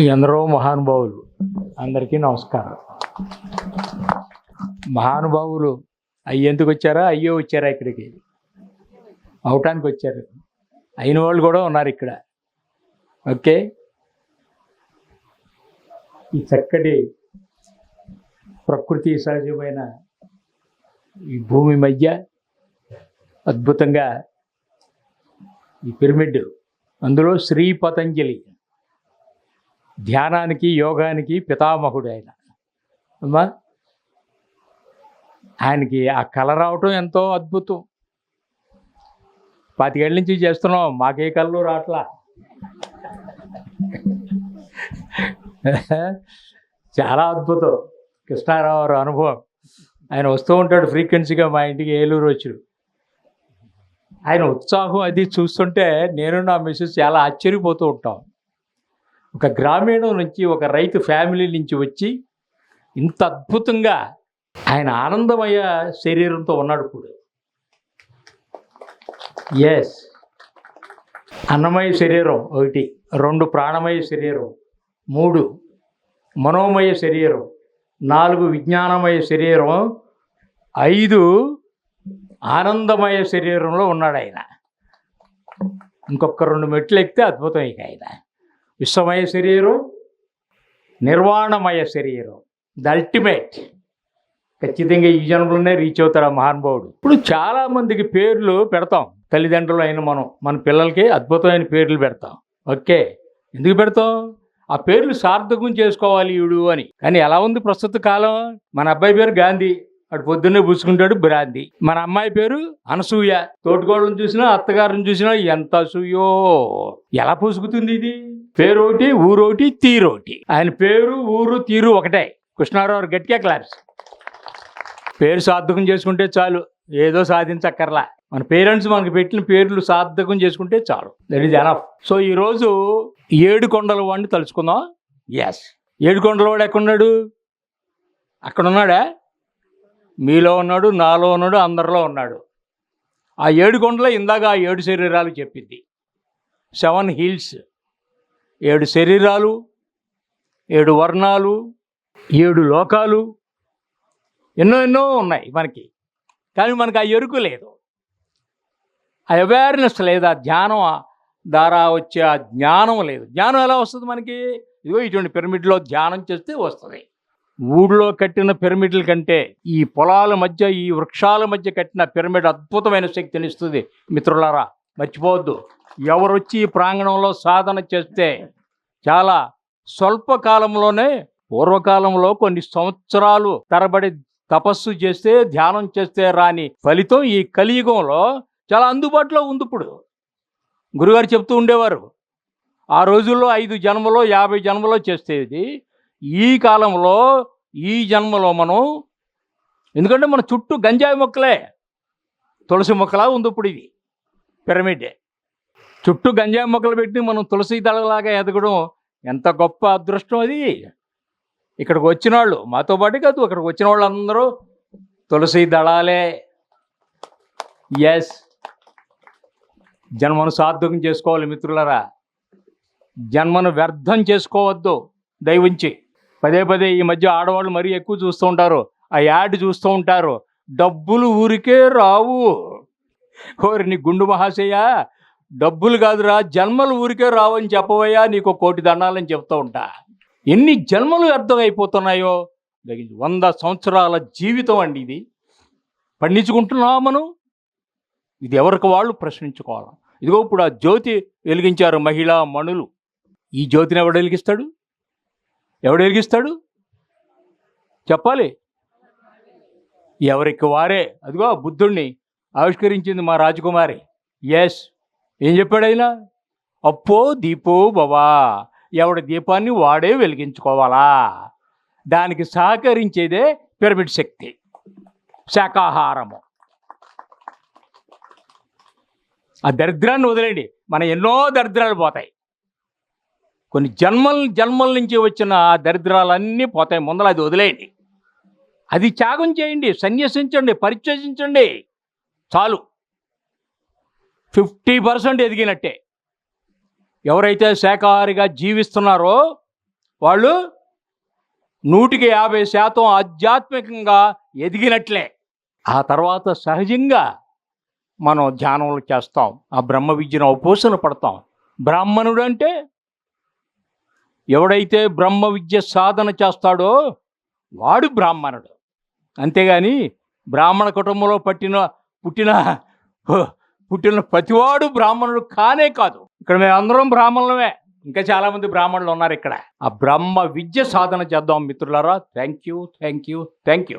ఎందరో మహానుభావులు అందరికీ నమస్కారం. మహానుభావులు అయ్యేందుకు వచ్చారా? అయ్యో వచ్చారా ఇక్కడికి? అవటానికి వచ్చారు. అయిన వాళ్ళు కూడా ఉన్నారు ఇక్కడ. ఓకే? ఈ చక్కటి ప్రకృతి సహజమైన ఈ భూమి మధ్య అద్భుతంగా ఈ పిరమిడ్ అందులో శ్రీ పతంజలి ధ్యానానికి యోగానికి పితామహుడు ఆయన. అమ్మా! ఆయనకి ఆ కళ రావటం ఎంతో అద్భుతం. పాతికేళ్ళ నుంచి చేస్తున్నాం మాకే కళ్ళు రావట్లా. చాలా అద్భుతం. కృష్ణారావు అనుభవం. ఆయన వస్తూ ఉంటాడు ఫ్రీక్వెన్సీగా మా ఇంటికి ఏలూరు వచ్చి. ఆయన ఉత్సాహం అది చూస్తుంటే నేను నా మిస్సెస్ చాలా ఆశ్చర్యపోతూ ఉంటాం. ఒక గ్రామీణం నుంచి ఒక రైతు ఫ్యామిలీ నుంచి వచ్చి ఇంత అద్భుతంగా ఆయన ఆనందమయ శరీరంతో ఉన్నాడు ఇప్పుడు ఎస్ అన్నమయ శరీరం ఒకటి రెండు ప్రాణమయ శరీరం మూడు మనోమయ శరీరం నాలుగు విజ్ఞానమయ శరీరం ఐదు ఆనందమయ శరీరంలో ఉన్నాడు ఆయన. ఇంకొక రెండు మెట్లు ఎక్కితే అద్భుతం ఇక ఆయన. విశ్వమయ శరీరం నిర్వాణమయ శరీరం. ద అల్టిమేట్ ఖచ్చితంగా ఈ జన్మలోనే రీచ్ అవుతారు ఆ మహానుభావుడు. ఇప్పుడు చాలామందికి పేర్లు పెడతాం. తల్లిదండ్రులు అయిన మనం మన పిల్లలకి అద్భుతమైన పేర్లు పెడతాం. ఓకే ఎందుకు పెడతాం? ఆ పేర్లు సార్థకం చేసుకోవాలి ఈడు అని. కానీ ఎలా ఉంది ప్రస్తుత కాలం? మన అబ్బాయి పేరు గాంధీ. అటు పొద్దున్నే పూసుకుంటాడు బ్రాంతి. మన అమ్మాయి పేరు అనసూయ. తోటికోళ్ళని చూసినా అత్తగారిని చూసినా ఎంత అసూయో. ఎలా పూసుకుతుంది ఇది? పేరు ఒకటి తీరోటి. ఆయన పేరు ఊరు తీరు ఒకటే. కృష్ణారావు గట్టిగా క్లాప్స్ పేరు సార్థకం చేసుకుంటే చాలు. ఏదో సాధించక్కర్లా. మన పేరెంట్స్ మనకి పెట్టిన పేర్లు సార్థకం చేసుకుంటే చాలు. దట్ ఈజ్ ఎనఫ్ సో ఈరోజు ఏడు కొండల వాడిని తలుచుకుందాం. ఎస్ ఏడు కొండల వాడు ఎక్కడున్నాడు? అక్కడ ఉన్నాడా మీలో ఉన్నాడు నాలో ఉన్నాడు అందరిలో ఉన్నాడు. ఆ ఏడు కొండలో ఇందాక ఆ ఏడు శరీరాలు చెప్పింది. సెవెన్ హిల్స్ ఏడు శరీరాలు ఏడు వర్ణాలు ఏడు లోకాలు ఎన్నో ఎన్నో ఉన్నాయి మనకి. కానీ మనకి ఆ ఎరుకు లేదు. ఆ అవేర్నెస్ లేదు ఆ ధ్యానం ద్వారా వచ్చే ఆ జ్ఞానం లేదు. జ్ఞానం ఎలా వస్తుంది మనకి? ఇదిగో ఇటువంటి పిరమిడ్లో ధ్యానం చేస్తే వస్తుంది. ఊళ్ళో కట్టిన పిరమిడ్ల కంటే ఈ పొలాల మధ్య ఈ వృక్షాల మధ్య కట్టిన పిరమిడ్ అద్భుతమైన శక్తిని ఇస్తుంది. మిత్రులారా మర్చిపోవద్దు. ఎవరొచ్చి ఈ ప్రాంగణంలో సాధన చేస్తే చాలా స్వల్ప కాలంలోనే పూర్వకాలంలో కొన్ని సంవత్సరాలు తరబడి తపస్సు చేస్తే ధ్యానం చేస్తే రాని ఫలితం ఈ కలియుగంలో చాలా అందుబాటులో ఉంది ఇప్పుడు. గురుగారు చెప్తూ ఉండేవారు ఆ రోజుల్లో ఐదు జన్మలో యాభై జన్మలో చేసేది ఈ కాలంలో ఈ జన్మలో మనం ఎందుకంటే మన చుట్టూ గంజాయి మొక్కలే తులసి మొక్కలా ఉంది ఇప్పుడు ఇది పిరమిడే. చుట్టూ గంజాయి మొక్కలు పెట్టి మనం తులసి దళలాగా ఎదగడం ఎంత గొప్ప అదృష్టం అది. ఇక్కడికి వచ్చిన వాళ్ళు మాతో పాటు కాదు అక్కడికి వచ్చిన వాళ్ళందరూ తులసి దళాలే. ఎస్ జన్మను సార్థకం చేసుకోవాలి మిత్రులరా. జన్మను వ్యర్థం చేసుకోవద్దు దయవుంచి. పదే పదే ఈ మధ్య ఆడవాళ్ళు మరీ ఎక్కువ చూస్తూ ఉంటారు ఆ యాడ్ చూస్తూ ఉంటారు. డబ్బులు ఊరికే రావు. ఓరి నీ గుండు మహాశయ డబ్బులు కాదురా జన్మలు ఊరికే రావని చెప్పవయ్యా నీకు కోటి దండాలని చెప్తూ ఉంటా. ఎన్ని జన్మలు అర్థమైపోతున్నాయో వంద సంవత్సరాల జీవితం అండి ఇది. పండించుకుంటున్నావా మనం? ఇది ఎవరికి వాళ్ళు ప్రశ్నించుకోవాలి. ఇదిగో ఇప్పుడు ఆ జ్యోతి వెలిగించారు మహిళా మణులు. ఈ జ్యోతిని ఎవడు వెలిగిస్తాడు? ఎవడు వెలిగిస్తాడు? చెప్పాలి. ఎవరికి వారే. అదిగో బుద్ధుణ్ణి ఆవిష్కరించింది మా రాజకుమారి. ఎస్ ఏం చెప్పాడైనా అప్పో దీపో బవా ఎవడి దీపాన్ని వాడే వెలిగించుకోవాలా? దానికి సహకరించేదే పిరమిడ్ శక్తి శాకాహారము ఆ దరిద్రాన్ని వదిలేండి మన ఎన్నో దరిద్రాలు పోతాయి. కొన్ని జన్మల జన్మల నుంచి వచ్చిన ఆ దరిద్రాలన్నీ పోతాయి. ముందర అది వదిలేయండి. అది త్యాగం చేయండి సన్యసించండి పరిత్యజించండి. చాలు. ఫిఫ్టీ పర్సెంట్ ఎదిగినట్టే. ఎవరైతే శాఖాహారిగా జీవిస్తున్నారో వాళ్ళు నూటికి యాభై శాతం ఆధ్యాత్మికంగా ఎదిగినట్లే. ఆ తర్వాత సహజంగా మనం ధ్యానంలో చేస్తాం. ఆ బ్రహ్మ విద్యను ఉపోసన పడతాం. బ్రాహ్మణుడు అంటే ఎవడైతే బ్రహ్మ విద్య సాధన చేస్తాడో వాడు బ్రాహ్మణుడు. అంతేగాని బ్రాహ్మణ కుటుంబంలో పట్టిన పుట్టిన పుట్టిన ప్రతివాడు బ్రాహ్మణుడు కానే కాదు. ఇక్కడ మేము అందరం బ్రాహ్మణులమే. ఇంకా చాలా మంది బ్రాహ్మణులు ఉన్నారు ఇక్కడ. ఆ బ్రహ్మ విద్య సాధన చేద్దాం మిత్రులారా. Thank you thank you thank you